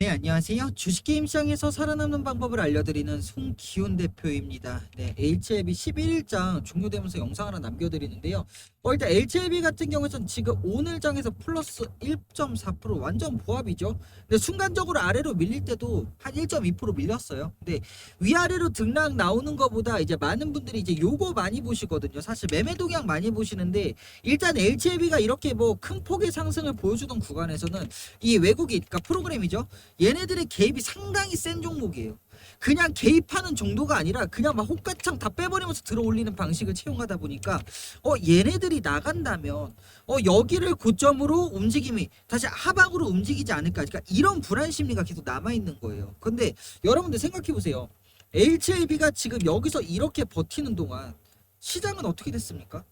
네, 안녕하세요. 주식게임 시장에서 살아남는 방법을 알려드리는 송기훈 대표입니다. 네, HLB 11일장 종료되면서 영상 하나 남겨드리는데요. 어, 일단 HLB 같은 경우에는 지금 오늘 장에서 플러스 1.4% 완전 보합이죠. 근데 순간적으로 아래로 밀릴 때도 한 1.2% 밀렸어요. 근데 위아래로 등락 나오는 것보다 이제 많은 분들이 이제 요거 많이 보시거든요. 사실 매매 동향 많이 보시는데 일단 HLB가 이렇게 뭐 큰 폭의 상승을 보여주던 구간에서는 이 외국인, 그러니까 프로그램이죠. 얘네들의 개입이 상당히 센 종목이에요. 그냥 개입하는 정도가 아니라 그냥 막 호가창 다 빼버리면서 들어 올리는 방식을 채용하다 보니까 어 얘네들이 나간다면 어 여기를 고점으로 움직임이 다시 하방으로 움직이지 않을까 그러니까 이런 불안 심리가 계속 남아 있는 거예요. 근데 여러분들 생각해 보세요. HLB가 지금 여기서 이렇게 버티는 동안 시장은 어떻게 됐습니까?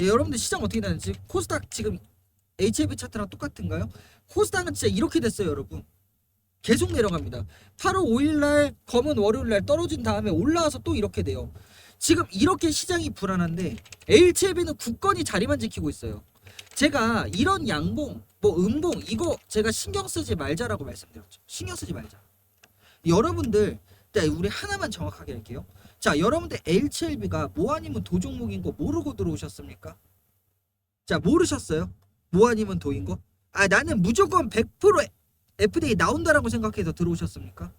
예, 여러분들 시장 어떻게 되는지 코스닥 지금 HLB 차트랑 똑같은가요? 코스닥은 진짜 이렇게 됐어요, 여러분. 계속 내려갑니다. 8월 5일 날 검은 월요일 날 떨어진 다음에 올라와서 또 이렇게 돼요. 지금 이렇게 시장이 불안한데 HLB는 굳건히 자리만 지키고 있어요. 제가 이런 양봉, 뭐 음봉 이거 제가 신경 쓰지 말자라고 말씀드렸죠. 신경 쓰지 말자. 여러분들 네, 우리 하나만 정확하게 할게요. 자, 여러분들 HLB가 뭐 아니면 도 종목인 거 모르고 들어오셨습니까? 자, 모르셨어요? 뭐 아니면 도인 거? 아, 나는 무조건 100% FDA 나온다라고 생각해서 들어오셨습니까?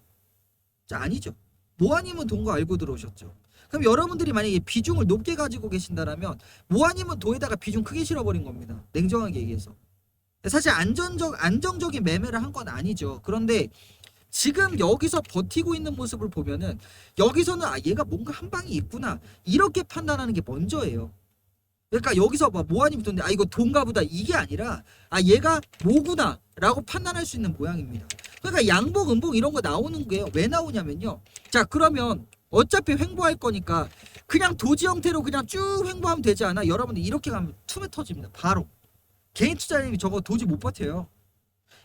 자, 아니죠. 뭐 아니면 돈거 알고 들어오셨죠. 그럼 여러분들이 만약에 비중을 높게 가지고 계신다라면 뭐 아니면 도에다가 비중 크게 실어버린 겁니다. 냉정하게 얘기해서. 사실 안전적 안정적인 매매를 한 건 아니죠. 그런데 지금 여기서 버티고 있는 모습을 보면은 여기서는 아 얘가 뭔가 한 방이 있구나 이렇게 판단하는 게 먼저예요. 그러니까 여기서 뭐 뭐하니 붙었는데 아 이거 돈가 보다 이게 아니라 아 얘가 뭐구나 라고 판단할 수 있는 모양입니다. 그러니까 양복 음복 이런 거 나오는 게 왜 나오냐면요. 자 그러면 어차피 횡보할 거니까 그냥 도지 형태로 그냥 쭉 횡보하면 되지 않아? 여러분들 이렇게 가면 툼에 터집니다. 바로 개인 투자님이 저거 도지 못 버텨요.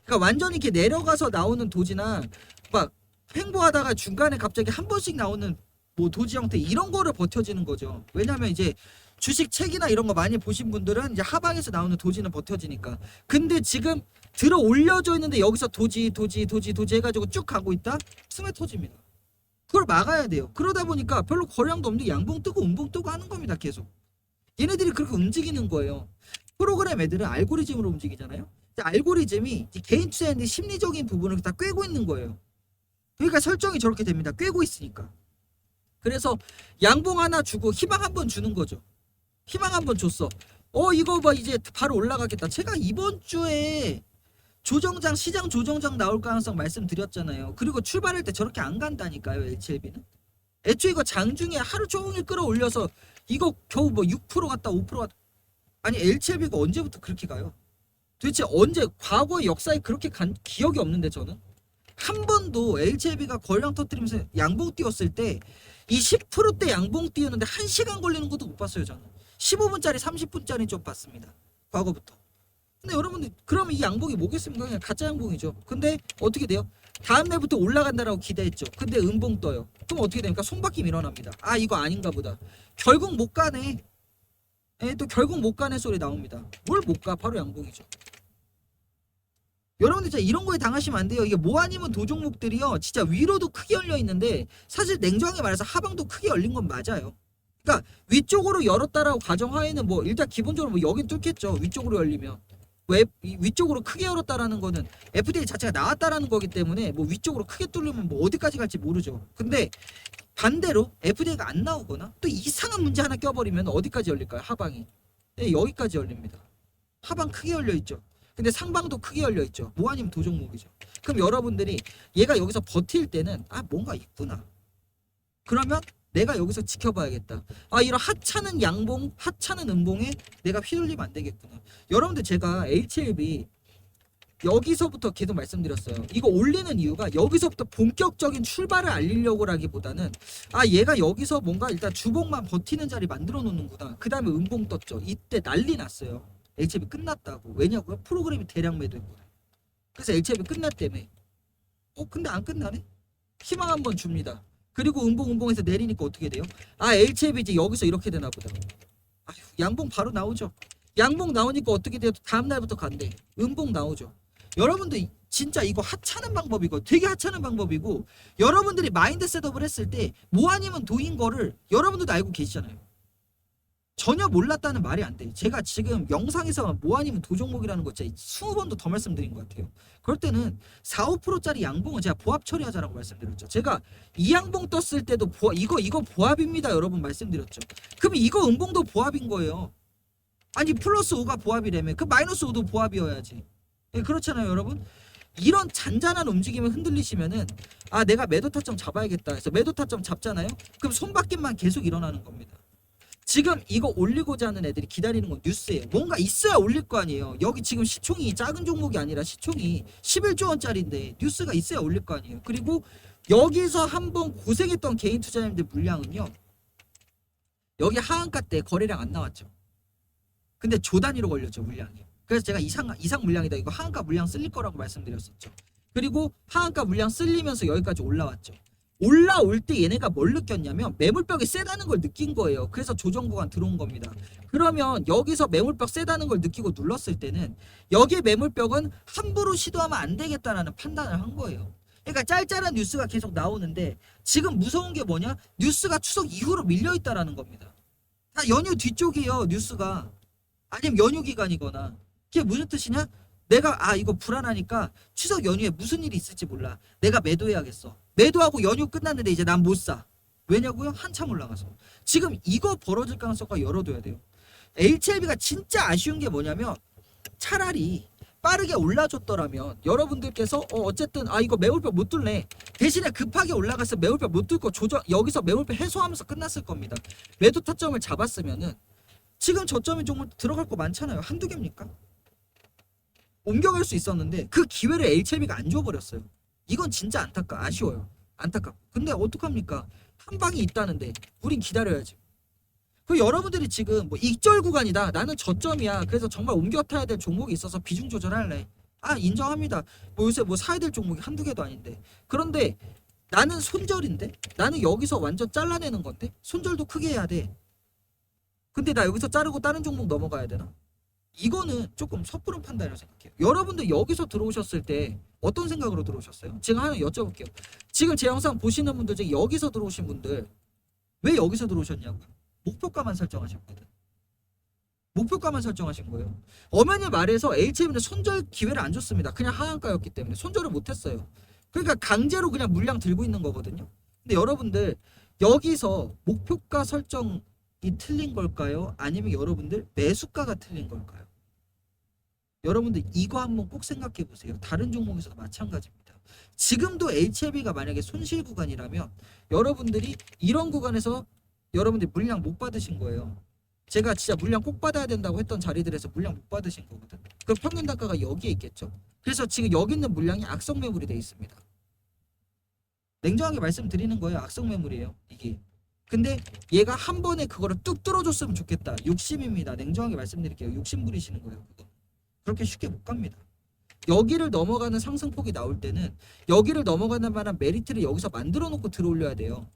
그러니까 완전히 이렇게 내려가서 나오는 도지나 막 횡보하다가 중간에 갑자기 한 번씩 나오는 뭐 도지 형태 이런 거를 버텨지는 거죠. 왜냐면 이제 주식 책이나 이런 거 많이 보신 분들은 이제 하방에서 나오는 도지는 버텨지니까. 근데 지금 들어 올려져 있는데 여기서 도지 도지 도지 도지 해가지고 쭉 가고 있다? 숨에 터집니다. 그걸 막아야 돼요. 그러다 보니까 별로 거량도 없는데 양봉 뜨고 음봉 뜨고 하는 겁니다. 계속. 얘네들이 그렇게 움직이는 거예요. 프로그램 애들은 알고리즘으로 움직이잖아요. 알고리즘이 개인 투자인데 심리적인 부분을 다 꿰고 있는 거예요. 그러니까 설정이 저렇게 됩니다. 꿰고 있으니까. 그래서 양봉 하나 주고 희망 한 번 주는 거죠. 희망 한 번 줬어. 어 이거 봐 이제 바로 올라가겠다. 제가 이번 주에 조정장 시장 조정장 나올 가능성 말씀드렸잖아요. 그리고 출발할 때 저렇게 안 간다니까요. HLB는. 애초에 이거 장중에 하루 종일 끌어올려서 이거 겨우 뭐 6% 갔다 5% 갔다 아니 HLB가 언제부터 그렇게 가요? 도대체 언제 과거의 역사에 그렇게 간 기억이 없는데 저는 한 번도 HLB가 걸량 터뜨리면서 양봉 띄웠을 때 이 10%대 양봉 띄우는데 1시간 걸리는 것도 못 봤어요 저는. 15분짜리 30분짜리 좀 봤습니다 과거부터. 근데 여러분들 그러면 이 양봉이 뭐겠습니까? 그냥 가짜 양봉이죠. 근데 어떻게 돼요? 다음 날부터 올라간다라고 기대했죠. 근데 음봉 떠요. 그럼 어떻게 됩니까? 손바뀜 일어납니다. 아 이거 아닌가 보다. 결국 못 가네. 예, 또 결국 못 가네 소리 나옵니다. 뭘 못 가? 바로 양봉이죠 여러분들 진짜 이런 거에 당하시면 안 돼요. 이게 뭐 아니면 도종목들이요. 진짜 위로도 크게 열려 있는데 사실 냉정하게 말해서 하방도 크게 열린 건 맞아요. 그러니까 위쪽으로 열었다라고 가정하에는 뭐 일단 기본적으로 뭐 여긴 뚫겠죠. 위쪽으로 열리면. 왜 이- 위쪽으로 크게 열었다라는 거는 FDA 자체가 나왔다라는 거기 때문에 뭐 위쪽으로 크게 뚫리면 뭐 어디까지 갈지 모르죠. 근데 반대로 FDA가 안 나오거나 또 이상한 문제 하나 껴버리면 어디까지 열릴까요? 하방이. 네, 여기까지 열립니다. 하방 크게 열려 있죠. 근데 상방도 크게 열려 있죠. 뭐 아니면 도종목이죠. 그럼 여러분들이 얘가 여기서 버틸 때는 아 뭔가 있구나. 그러면 내가 여기서 지켜봐야겠다. 아 이런 하찮은 양봉, 하찮은 음봉에 내가 휘둘리면 안 되겠구나. 여러분들 제가 HLB 여기서부터 계속 말씀드렸어요. 이거 올리는 이유가 여기서부터 본격적인 출발을 알리려고라기보다는 아 얘가 여기서 뭔가 일단 주봉만 버티는 자리 만들어 놓는구나. 그 다음에 음봉 떴죠. 이때 난리 났어요. HLB 끝났다고. 왜냐고요? 프로그램이 대량 매도했거든. 그래서 HLB 끝났다며. 어 근데 안 끝나네? 희망 한번 줍니다. 그리고 음봉 음봉에서 내리니까 어떻게 돼요? 아 HLB 이제 여기서 이렇게 되나 보다. 아휴 양봉 바로 나오죠. 양봉 나오니까 어떻게 돼요? 다음 날부터 간대. 음봉 나오죠. 여러분들 이- 진짜 이거 하찮은 방법이고 되게 하찮은 방법이고 여러분들이 마인드 셋업을 했을 때 뭐 아니면 도인 거를 여러분들도 알고 계시잖아요. 전혀 몰랐다는 말이 안 돼. 제가 지금 영상에서 뭐 아니면 도종목이라는 거 진짜 20번도 더 말씀드린 것 같아요. 그럴 때는 4, 5%짜리 양봉은 제가 보합 처리하자라고 말씀드렸죠. 제가 이 양봉 떴을 때도 보합, 이거 이거 보합입니다. 여러분 말씀드렸죠. 그럼 이거 음봉도 보합인 거예요. 아니 플러스 5가 보합이라면 그 마이너스 5도 보합이어야지. 예, 그렇잖아요, 여러분. 이런 잔잔한 움직임을 흔들리시면은 아 내가 매도 타점 잡아야겠다 해서 매도 타점 잡잖아요. 그럼 손바뀜만 계속 일어나는 겁니다. 지금 이거 올리고자 하는 애들이 기다리는 건 뉴스예요. 뭔가 있어야 올릴 거 아니에요. 여기 지금 시총이 작은 종목이 아니라 시총이 11조 원짜리인데 뉴스가 있어야 올릴 거 아니에요. 그리고 여기서 한번 고생했던 개인 투자자님들 물량은요. 여기 하한가 때 거래량 안 나왔죠. 근데 조 단위로 걸렸죠 물량이. 그래서 제가 이상 이상 물량이다 이거 하한가 물량 쓸릴 거라고 말씀드렸었죠. 그리고 하한가 물량 쓸리면서 여기까지 올라왔죠. 올라올 때 얘네가 뭘 느꼈냐면 매물벽이 세다는 걸 느낀 거예요. 그래서 조정 구간 들어온 겁니다. 그러면 여기서 매물벽 세다는 걸 느끼고 눌렀을 때는 여기에 매물벽은 함부로 시도하면 안 되겠다라는 판단을 한 거예요. 그러니까 짤짤한 뉴스가 계속 나오는데 지금 무서운 게 뭐냐? 뉴스가 추석 이후로 밀려 있다라는 겁니다. 다 연휴 뒤쪽이에요, 뉴스가. 아니면 연휴 기간이거나. 그게 무슨 뜻이냐? 내가 아 이거 불안하니까 추석 연휴에 무슨 일이 있을지 몰라. 내가 매도해야겠어. 매도하고 연휴 끝났는데 이제 난 못 사. 왜냐고요? 한참 올라가서. 지금 이거 벌어질 가능성과 열어둬야 돼요. HLB가 진짜 아쉬운 게 뭐냐면 차라리 빠르게 올라줬더라면 여러분들께서 어 어쨌든 아 이거 매물표 못 뚫네 대신에 급하게 올라가서 매물표 못 뚫고 조정 여기서 매물표 해소하면서 끝났을 겁니다 매도 타점을 잡았으면은 지금 저점인 종목 들어갈 거 많잖아요 한두 개입니까 옮겨갈 수 있었는데 그 기회를 HLB가 안 줘버렸어요 이건 진짜 안타까 아쉬워요. 안타깝고. 근데 어떡합니까? 한 방이 있다는데 우린 기다려야지. 그 여러분들이 지금 뭐 익절 구간이다. 나는 저점이야. 그래서 정말 옮겨 타야 될 종목이 있어서 비중 조절할래. 아 인정합니다. 뭐 요새 뭐 사야 될 종목이 한두 개도 아닌데. 그런데 나는 손절인데? 나는 여기서 완전 잘라내는 건데? 손절도 크게 해야 돼. 근데 나 여기서 자르고 다른 종목 넘어가야 되나 이거는 조금 섣부른 판단이라고 생각해요 여러분들 여기서 들어오셨을 때 어떤 생각으로 들어오셨어요 제가 하나 여쭤볼게요 지금 제 영상 보시는 분들 중에 여기서 들어오신 분들 왜 여기서 들어오셨냐고요 목표가만 설정하셨거든. 목표가만 설정하신 거예요. 엄연히 말해서 HM는 손절 기회를 안 줬습니다. 그냥 하한가였기 때문에 손절을 못했어요. 그러니까 강제로 그냥 물량 들고 있는 거거든요. 근데 여러분들 여기서 목표가 설정 이 틀린 걸까요? 아니면 여러분들 매수가가 틀린 걸까요? 여러분들 이거 한번 꼭 생각해 보세요. 다른 종목에서도 마찬가지입니다. 지금도 HLB가 만약에 손실 구간이라면 여러분들이 이런 구간에서 여러분들이 물량 못 받으신 거예요. 제가 진짜 물량 꼭 받아야 된다고 했던 자리들에서 물량 못 받으신 거거든. 그 평균 단가가 여기에 있겠죠. 그래서 지금 여기 있는 물량이 악성 매물이 돼 있습니다. 냉정하게 말씀드리는 거예요. 악성 매물이에요. 이게. 근데 얘가 한 번에 그거를 뚝 뚫어줬으면 좋겠다. 욕심입니다. 냉정하게 말씀드릴게요. 욕심 부리시는 거예요. 그거. 그렇게 쉽게 못 갑니다. 여기를 넘어가는 상승폭이 나올 때는 여기를 넘어가는 만한 메리트를 여기서 만들어 놓고 들어올려야 돼요.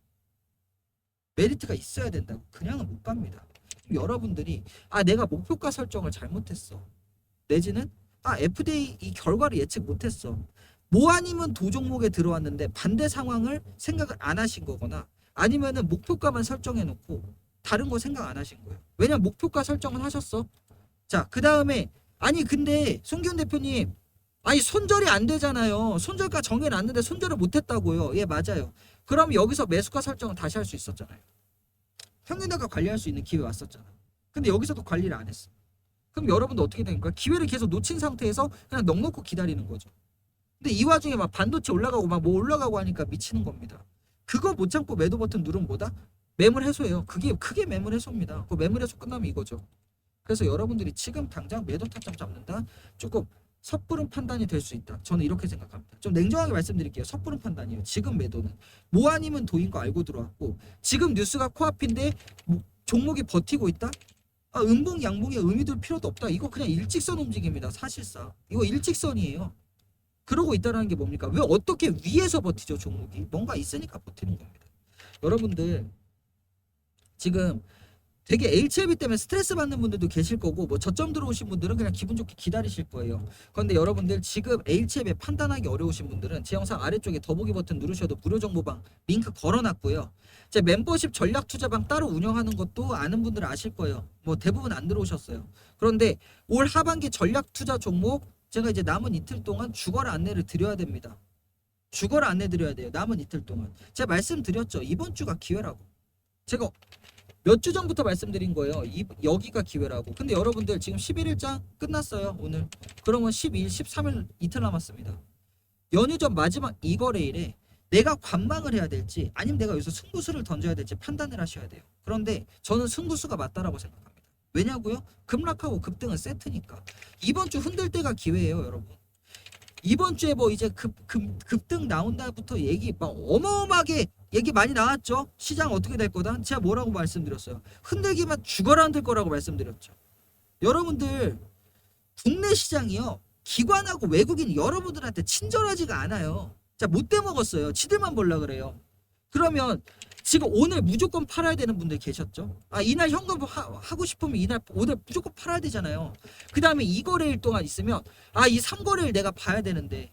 메리트가 있어야 된다고 그냥은 못 갑니다. 여러분들이 아 내가 목표가 설정을 잘못했어. 내지는 아 FDA 이 결과를 예측 못했어. 뭐 아니면 도 종목에 들어왔는데 반대 상황을 생각을 안 하신 거거나 아니면은 목표가만 설정해 놓고 다른 거 생각 안 하신 거예요. 왜냐 목표가 설정을 하셨어. 자 그 다음에 아니 근데 송기훈 대표님 아니 손절이 안 되잖아요. 손절가 정해놨는데 손절을 못했다고요. 예 맞아요. 그럼 여기서 매수가 설정을 다시 할 수 있었잖아요. 평균단가 관리할 수 있는 기회 왔었잖아. 근데 여기서도 관리를 안 했어. 그럼 여러분도 어떻게 거야? 기회를 계속 놓친 상태에서 그냥 넉넉히 기다리는 거죠. 근데 이 와중에 막 반도체 올라가고 막 뭐 올라가고 하니까 미치는 겁니다. 그거 못 참고 매도 버튼 뭐다? 매물 해소예요. 그게 크게 매물 해소입니다. 그 매물 해소 끝나면 이거죠. 그래서 여러분들이 지금 당장 매도 타점 잡는다? 조금 섣부른 판단이 될 수 있다. 저는 이렇게 생각합니다. 좀 냉정하게 말씀드릴게요. 섣부른 판단이에요. 지금 매도는 뭐 아니면 도인 거 알고 들어왔고 지금 뉴스가 코앞인데 뭐 종목이 버티고 있다. 아, 음봉 양봉에 의미 둘 필요도 없다. 이거 그냥 일직선 움직임이다. 사실상 이거 일직선이에요. 그러고 있다라는 게 뭡니까? 왜 어떻게 위에서 버티죠 종목이? 뭔가 있으니까 버티는 겁니다. 여러분들 지금 되게 HLB 때문에 스트레스 받는 분들도 계실 거고 뭐 저점 들어오신 분들은 그냥 기분 좋게 기다리실 거예요. 그런데 여러분들 지금 HLB 판단하기 어려우신 분들은 제 영상 아래쪽에 더보기 버튼 누르셔도 무료 정보방 링크 걸어놨고요. 제 멤버십 전략 투자방 따로 운영하는 것도 아는 분들 아실 거예요. 뭐 대부분 안 들어오셨어요. 그런데 올 하반기 전략 투자 종목 제가 이제 남은 이틀 동안 주거를 안내를 드려야 됩니다. 주거를 안내 드려야 돼요. 남은 이틀 동안. 제가 말씀드렸죠. 이번 주가 기회라고. 제가 몇 주 전부터 말씀드린 거예요. 이, 여기가 기회라고. 근데 여러분들 지금 11일장 끝났어요. 오늘. 그러면 12일, 13일 이틀 남았습니다. 연휴 전 마지막 이거래일에 내가 관망을 해야 될지 아니면 내가 여기서 승부수를 던져야 될지 판단을 하셔야 돼요. 그런데 저는 승부수가 맞다라고 생각합니다. 왜냐고요? 급락하고 급등은 세트니까. 이번 주 흔들 때가 기회예요, 여러분. 이번 주에 뭐 이제 급, 급, 급등 나온다부터 얘기 막 어마어마하게 얘기 많이 나왔죠. 시장 어떻게 될 거다. 제가 뭐라고 말씀드렸어요. 흔들기만 죽어라 흔들 거라고 말씀드렸죠. 여러분들 국내 시장이요. 기관하고 외국인 여러분들한테 친절하지가 않아요. 자, 못돼 먹었어요. 지들만 볼라 그래요. 그러면 지금 오늘 무조건 팔아야 되는 분들 계셨죠? 아, 이날 현금 하, 하고 싶으면 이날 오늘 무조건 팔아야 되잖아요. 그 다음에 2거래일 동안 있으면 아, 이 3거래일 내가 봐야 되는데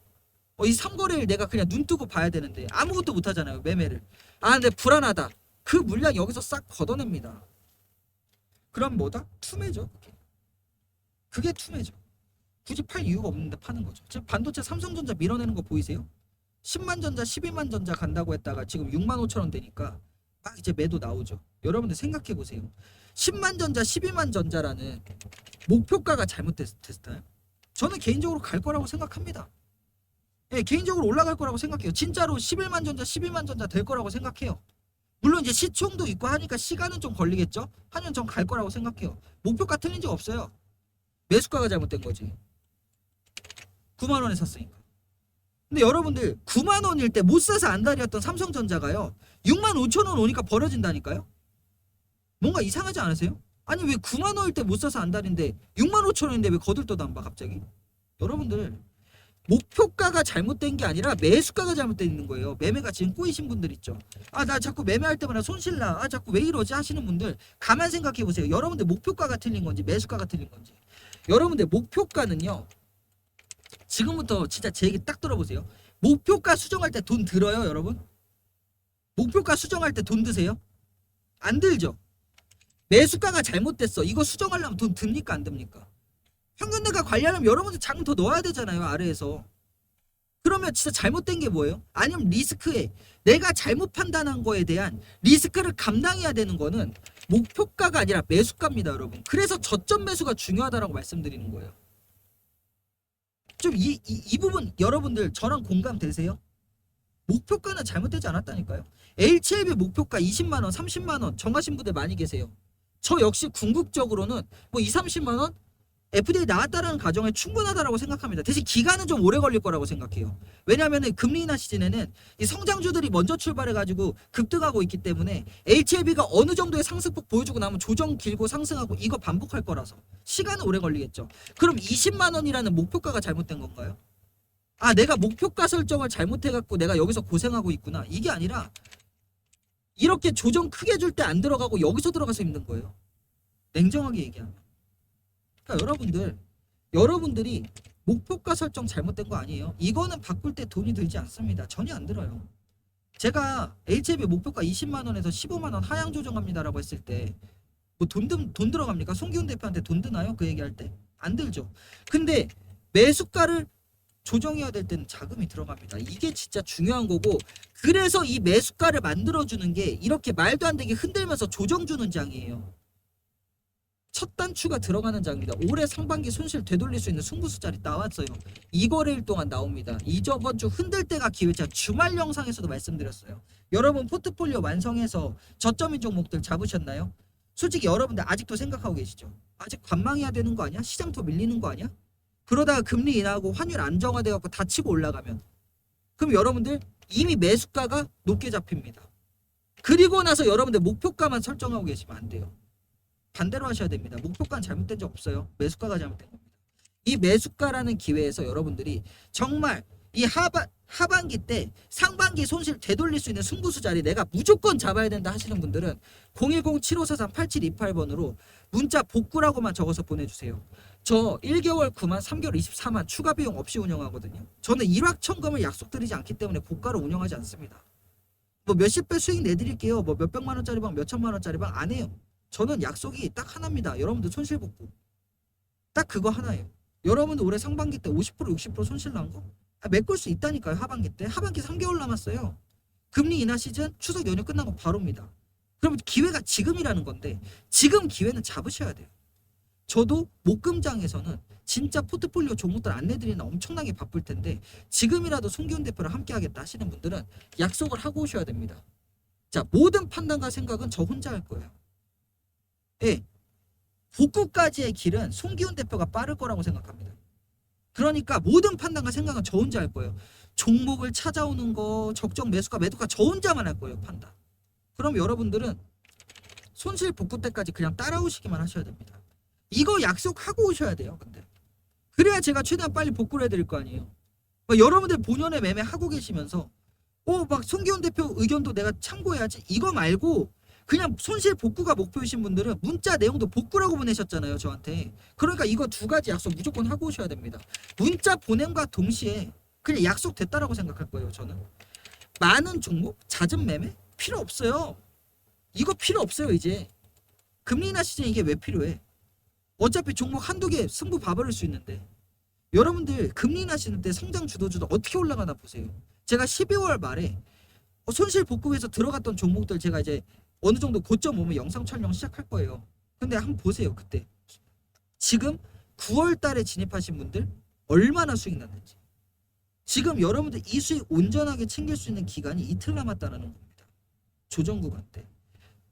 어, 이 3거래일 내가 그냥 눈 뜨고 봐야 되는데 아무것도 못 하잖아요. 매매를. 아, 근데 불안하다. 그 물량 여기서 싹 걷어냅니다. 그럼 뭐다? 투매죠. 그게 투매죠. 굳이 팔 이유가 없는데 파는 거죠. 지금 반도체 삼성전자 밀어내는 거 보이세요? 10만 전자, 12만 전자 간다고 했다가 지금 6만 5천 원 되니까 막 이제 매도 나오죠. 여러분들 생각해 보세요. 10만 전자, 12만 전자라는 목표가가 잘못됐나요? 저는 개인적으로 갈 거라고 생각합니다. 예, 개인적으로 올라갈 거라고 생각해요. 진짜로 11만 전자, 12만 전자 될 거라고 생각해요. 물론 이제 시총도 있고 하니까 시간은 좀 걸리겠죠? 하면 전 갈 거라고 생각해요. 목표가 틀린 적 없어요. 매수가가 잘못된 거지. 9만 원에 샀으니까. 근데 여러분들 9만 원일 때 못 사서 안달이었던 삼성전자가요. 6만 5천 원 오니까 버려진다니까요. 뭔가 이상하지 않으세요? 아니 왜 9만 원일 때 못 사서 안달인데 6만 5천 원인데 왜 거들떠도 안 봐 갑자기? 여러분들 목표가가 잘못된 게 아니라 매수가가 잘못되어 있는 거예요. 매매가 지금 꼬이신 분들 있죠. 아 나 자꾸 매매할 때마다 손실나. 아 자꾸 왜 이러지 하시는 분들 가만 생각해 보세요. 여러분들 목표가가 틀린 건지 매수가가 틀린 건지. 여러분들 목표가는요. 지금부터 진짜 제 얘기 딱 들어보세요. 목표가 수정할 때 돈 들어요, 여러분? 목표가 수정할 때 돈 드세요? 안 들죠? 매수가가 잘못됐어. 이거 수정하려면 돈 듭니까, 안 듭니까? 평균대가 관리하려면 여러분들 장더 넣어야 되잖아요, 아래에서. 그러면 진짜 잘못된 게 뭐예요? 아니면 리스크에 내가 잘못 판단한 거에 대한 리스크를 감당해야 되는 거는 목표가가 아니라 매수가입니다, 여러분. 그래서 저점 매수가 중요하다라고 말씀드리는 거예요. 좀이 이 이 부분 여러분들 저랑 공감되세요? 목표가는 잘못되지 않았다니까요. HLB 목표가 20만 원, 30만 원 정하신 분들 많이 계세요. 저 역시 궁극적으로는 뭐 2, 30만 원 FDA 나왔다라는 가정에 충분하다라고 생각합니다. 대신 기간은 좀 오래 걸릴 거라고 생각해요. 왜냐하면 금리 인하 시즌에는 이 성장주들이 먼저 출발해가지고 급등하고 있기 때문에 HLB가 어느 정도의 상승폭 보여주고 나면 조정 길고 상승하고 이거 반복할 거라서 시간은 오래 걸리겠죠. 그럼 20만 원이라는 목표가가 잘못된 건가요? 아 내가 목표가 설정을 잘못해갖고 내가 여기서 고생하고 있구나 이게 아니라 이렇게 조정 크게 줄 때 안 들어가고 여기서 들어가서 힘든 거예요. 냉정하게 얘기하면. 그러니까 여러분들 여러분들이 목표가 설정 잘못된 거 아니에요. 이거는 바꿀 때 돈이 들지 않습니다. 전혀 안 들어요. 제가 HLB 목표가 20만 원에서 15만 원 하향 조정합니다라고 했을 때뭐돈돈 들어갑니까? 송기훈 대표한테 돈 드나요? 그 얘기할 때 안 들죠. 근데 매수가를 조정해야 될 때는 자금이 들어갑니다. 이게 진짜 중요한 거고 그래서 이 매수가를 만들어 주는 게 이렇게 말도 안 되게 흔들면서 조정 주는 장이에요. 첫 단추가 들어가는 장입니다. 올해 상반기 손실 되돌릴 수 있는 승부수 자리 나왔어요. 이거래일 동안 나옵니다. 이 저번 주 흔들 때가 기회. 제가 주말 영상에서도 말씀드렸어요. 여러분 포트폴리오 완성해서 저점인 종목들 잡으셨나요? 솔직히 여러분들 아직도 생각하고 계시죠? 아직 관망해야 되는 거 아니야? 시장 더 밀리는 거 아니야? 그러다가 금리 인하하고 환율 안정화돼 갖고 다치고 올라가면 그럼 여러분들 이미 매수가가 높게 잡힙니다. 그리고 나서 여러분들 목표가만 설정하고 계시면 안 돼요. 반대로 하셔야 됩니다. 목표가는 잘못된 적 없어요. 매수가가 잘못된 겁니다. 이 매수가라는 기회에서 여러분들이 정말 이 하반 하반기 때 상반기 손실 되돌릴 수 있는 승부수 자리 내가 무조건 잡아야 된다 하시는 분들은 010-7543-8728번으로 문자 복구라고만 적어서 보내주세요. 저 1개월 9만, 3개월 24만 추가 비용 없이 운영하거든요. 저는 일확천금을 약속드리지 않기 때문에 고가로 운영하지 않습니다. 뭐 몇십 배 수익 내드릴게요. 뭐 몇백만 원짜리 방, 몇천만 원짜리 방 안 해요. 저는 약속이 딱 하나입니다. 여러분들 손실 복구. 딱 그거 하나예요. 여러분들 올해 상반기 때 50% 60% 손실 난 거? 아, 메꿀 수 있다니까요. 하반기 때. 하반기 3개월 남았어요. 금리 인하 시즌 추석 연휴 끝나고 바로입니다. 그럼 기회가 지금이라는 건데 지금 기회는 잡으셔야 돼요. 저도 목금장에서는 진짜 포트폴리오 종목들 안내드리는 엄청나게 바쁠 텐데 지금이라도 송기훈 대표랑 함께 하겠다 하시는 분들은 약속을 하고 오셔야 됩니다. 자, 모든 판단과 생각은 저 혼자 할 거예요. 예. 복구까지의 길은 송기훈 대표가 빠를 거라고 생각합니다. 그러니까 모든 판단과 생각은 저 혼자 할 거예요. 종목을 찾아오는 거, 적정 매수가 매도가 저 혼자만 할 거예요, 판단. 그럼 여러분들은 손실 복구 때까지 그냥 따라오시기만 하셔야 됩니다. 이거 약속하고 오셔야 돼요, 근데. 그래야 제가 최대한 빨리 복구를 해드릴 거 아니에요. 막 여러분들 본연의 매매 하고 계시면서, 어, 막 송기훈 대표 의견도 내가 참고해야지. 이거 말고 그냥 손실 복구가 목표이신 분들은 문자 내용도 복구라고 보내셨잖아요, 저한테. 그러니까 이거 두 가지 약속 무조건 하고 오셔야 됩니다. 문자 보냄과 동시에 그냥 약속됐다라고 생각할 거예요, 저는. 많은 종목, 잦은 매매 필요 없어요. 이거 필요 없어요, 이제. 금리 인하 시즌 이게 왜 필요해? 어차피 종목 한두 개 승부 봐버릴 수 있는데. 여러분들 금리 인하 시즌 때 성장 주도주도 어떻게 올라가나 보세요. 제가 12월 말에 어, 손실 복구해서 들어갔던 종목들 제가 이제 어느 정도 고점 오면 영상 촬영 시작할 거예요. 근데 한번 보세요, 그때. 지금 9월 달에 진입하신 분들 얼마나 수익 났는지. 지금 여러분들 이 수익 온전하게 챙길 수 있는 기간이 이틀 남았다는 겁니다. 조정 구간 때.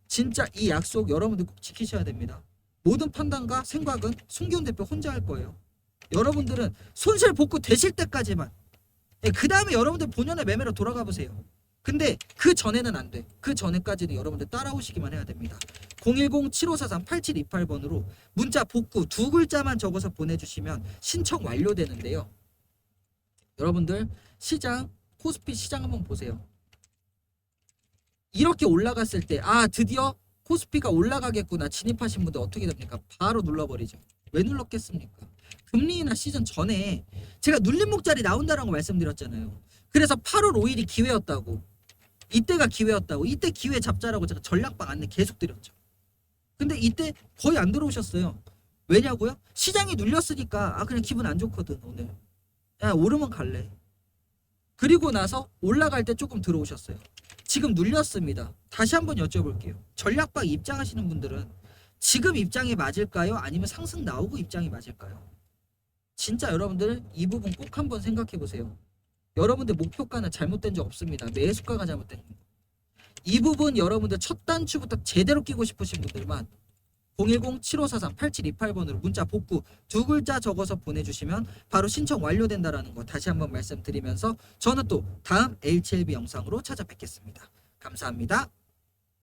진짜 이 약속 여러분들 꼭 지키셔야 됩니다. 모든 판단과 생각은 송기훈 대표 혼자 할 거예요. 여러분들은 손실 복구 되실 때까지만. 그 다음에 여러분들 본연의 매매로 돌아가 보세요. 근데 그 전에는 안 돼. 그 전에까지는 여러분들 따라오시기만 해야 됩니다. 010-7543-8728번으로 문자 복구 두 글자만 적어서 보내주시면 신청 완료되는데요. 여러분들 시장 코스피 시장 한번 보세요. 이렇게 올라갔을 때 아 드디어 코스피가 올라가겠구나 진입하신 분들 어떻게 됩니까? 바로 눌러버리죠. 왜 눌렀겠습니까? 금리 인하 시즌 전에 제가 눌린 목자리 나온다라고 말씀드렸잖아요. 그래서 8월 5일이 기회였다고. 이때가 기회였다고. 이때 기회 잡자라고 제가 전략방 안내 계속 드렸죠. 근데 이때 거의 안 들어오셨어요. 왜냐고요? 시장이 눌렸으니까 아 그냥 기분 안 좋거든 오늘. 야 오르면 갈래. 그리고 나서 올라갈 때 조금 들어오셨어요. 지금 눌렸습니다. 다시 한번 여쭤볼게요. 전략방 입장하시는 분들은 지금 입장이 맞을까요? 아니면 상승 나오고 입장이 맞을까요? 진짜 여러분들 이 부분 꼭 한번 생각해 보세요. 여러분들 목표가는 잘못된 적 없습니다. 매수가가 잘못된 거. 이 부분 여러분들 첫 단추부터 제대로 끼고 싶으신 분들만 010-7543-8728번으로 문자 복구 두 글자 적어서 보내주시면 바로 신청 완료된다라는 거 다시 한번 말씀드리면서 저는 또 다음 HLB 영상으로 찾아뵙겠습니다. 감사합니다.